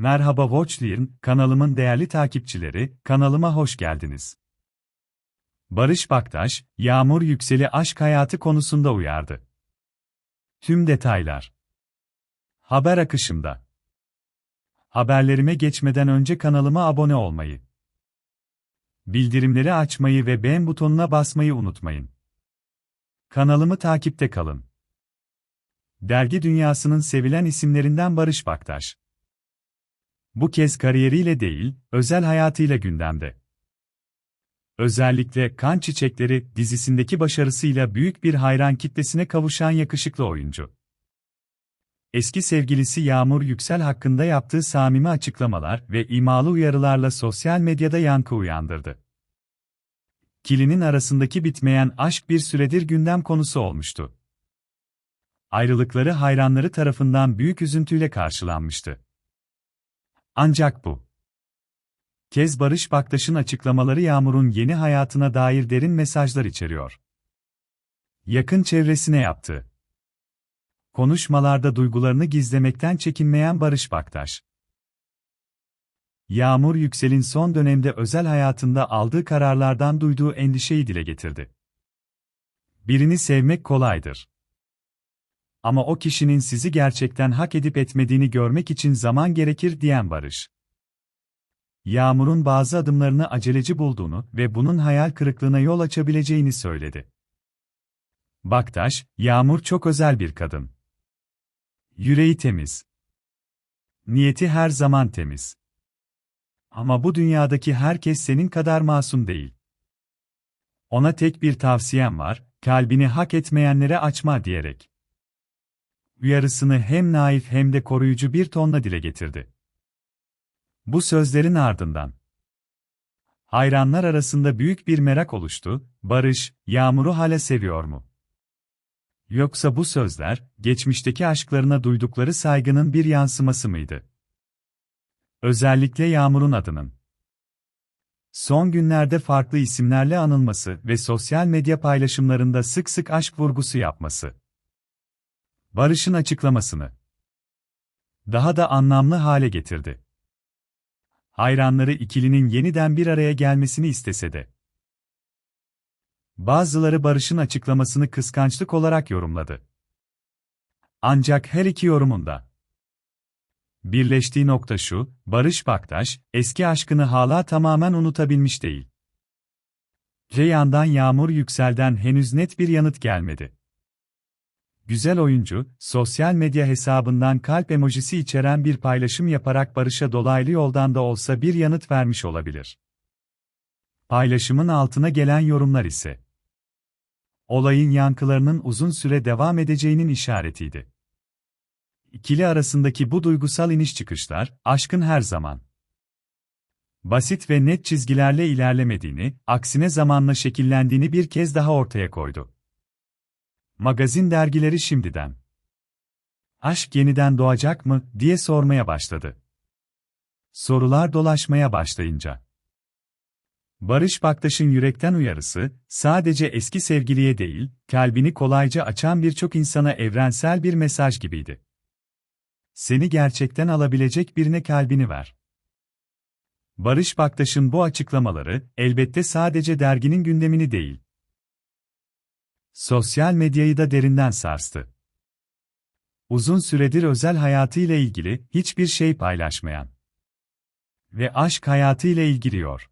Merhaba Watchlearn, kanalımın değerli takipçileri, kanalıma hoş geldiniz. Barış Baktaş, Yağmur Yükseli aşk hayatı konusunda uyardı. Tüm detaylar. Haber akışımda. Haberlerime geçmeden önce kanalıma abone olmayı, bildirimleri açmayı ve beğen butonuna basmayı unutmayın. Kanalımı takipte kalın. Dergi dünyasının sevilen isimlerinden Barış Baktaş. Bu kez kariyeriyle değil, özel hayatıyla gündemde. Özellikle Kan Çiçekleri dizisindeki başarısıyla büyük bir hayran kitlesine kavuşan yakışıklı oyuncu. Eski sevgilisi Yağmur Yüksel hakkında yaptığı samimi açıklamalar ve imalı uyarılarla sosyal medyada yankı uyandırdı. Kilinin arasındaki bitmeyen aşk bir süredir gündem konusu olmuştu. Ayrılıkları hayranları tarafından büyük üzüntüyle karşılanmıştı. Ancak bu kez Barış Baktaş'ın açıklamaları Yağmur'un yeni hayatına dair derin mesajlar içeriyor. Yakın çevresine yaptı. Konuşmalarda duygularını gizlemekten çekinmeyen Barış Baktaş. Yağmur Yüksel'in son dönemde özel hayatında aldığı kararlardan duyduğu endişeyi dile getirdi. Birini sevmek kolaydır. Ama o kişinin sizi gerçekten hak edip etmediğini görmek için zaman gerekir diyen Barış. Yağmur'un bazı adımlarını aceleci bulduğunu ve bunun hayal kırıklığına yol açabileceğini söyledi. Baktaş, Yağmur çok özel bir kadın. Yüreği temiz. Niyeti her zaman temiz. Ama bu dünyadaki herkes senin kadar masum değil. Ona tek bir tavsiyem var, kalbini hak etmeyenlere açma diyerek. Uyarısını hem naif hem de koruyucu bir tonla dile getirdi. Bu sözlerin ardından hayranlar arasında büyük bir merak oluştu. Barış, Yağmur'u hala seviyor mu? Yoksa bu sözler geçmişteki aşklarına duydukları saygının bir yansıması mıydı? Özellikle Yağmur'un adının son günlerde farklı isimlerle anılması ve sosyal medya paylaşımlarında sık sık aşk vurgusu yapması. Barış'ın açıklamasını daha da anlamlı hale getirdi. Hayranları ikilinin yeniden bir araya gelmesini istese de. Bazıları Barış'ın açıklamasını kıskançlık olarak yorumladı. Ancak her iki yorumunda birleştiği nokta şu, Barış Baktaş, eski aşkını hala tamamen unutabilmiş değil. Ceyhan'dan Yağmur Yüksel'den henüz net bir yanıt gelmedi. Güzel oyuncu, sosyal medya hesabından kalp emojisi içeren bir paylaşım yaparak Barış'a dolaylı yoldan da olsa bir yanıt vermiş olabilir. Paylaşımın altına gelen yorumlar ise olayın yankılarının uzun süre devam edeceğinin işaretiydi. İkili arasındaki bu duygusal iniş çıkışlar, aşkın her zaman basit ve net çizgilerle ilerlemediğini, aksine zamanla şekillendiğini bir kez daha ortaya koydu. Magazin dergileri şimdiden aşk yeniden doğacak mı diye sormaya başladı. Sorular dolaşmaya başlayınca Barış Baktaş'ın yürekten uyarısı, sadece eski sevgiliye değil, kalbini kolayca açan birçok insana evrensel bir mesaj gibiydi. Seni gerçekten alabilecek birine kalbini ver. Barış Baktaş'ın bu açıklamaları, elbette sadece derginin gündemini değil, sosyal medyayı da derinden sarstı. Uzun süredir özel hayatıyla ilgili hiçbir şey paylaşmayan ve aşk hayatıyla ilgiliyor.